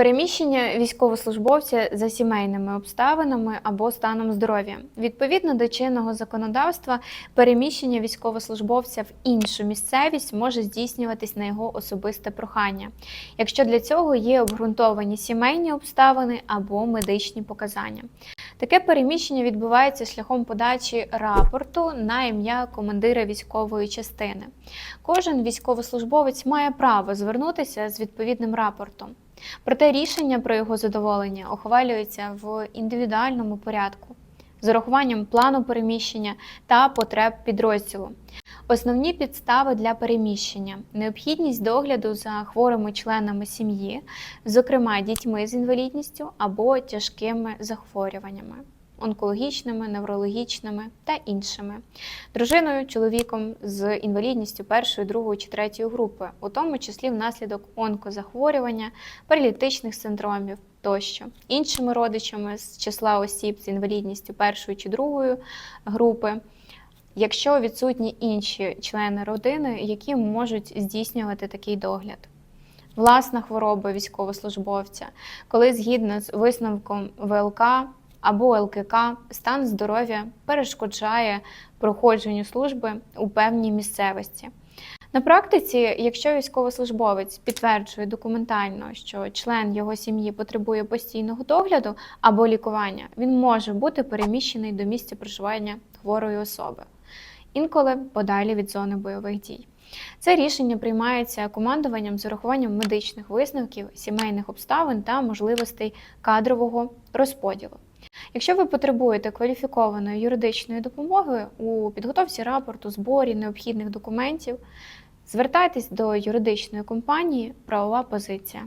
Переміщення військовослужбовця за сімейними обставинами або станом здоров'я. Відповідно до чинного законодавства, переміщення військовослужбовця в іншу місцевість може здійснюватись на його особисте прохання, якщо для цього є обґрунтовані сімейні обставини або медичні показання. Таке переміщення відбувається шляхом подачі рапорту на ім'я командира військової частини. Кожен військовослужбовець має право звернутися з відповідним рапортом. Проте рішення про його задоволення ухвалюється в індивідуальному порядку з урахуванням плану переміщення та потреб підрозділу. Основні підстави для переміщення необхідність догляду за хворими членами сім'ї, зокрема дітьми з інвалідністю або тяжкими захворюваннями, онкологічними, неврологічними та іншими, дружиною, чоловіком з інвалідністю першої, другої чи третьої групи, у тому числі внаслідок онкозахворювання, паралітичних синдромів тощо, іншими родичами з числа осіб з інвалідністю першої чи другої групи. Якщо відсутні інші члени родини, які можуть здійснювати такий догляд, власна хвороба військовослужбовця, коли згідно з висновком ВЛК або ЛКК стан здоров'я перешкоджає проходженню служби у певній місцевості. На практиці, якщо військовослужбовець підтверджує документально, що член його сім'ї потребує постійного догляду або лікування, він може бути переміщений до місця проживання хворої особи, інколи подалі від зони бойових дій. Це рішення приймається командуванням з урахуванням медичних висновків, сімейних обставин та можливостей кадрового розподілу. Якщо ви потребуєте кваліфікованої юридичної допомоги у підготовці рапорту, зборі необхідних документів, звертайтесь до юридичної компанії Правова позиція.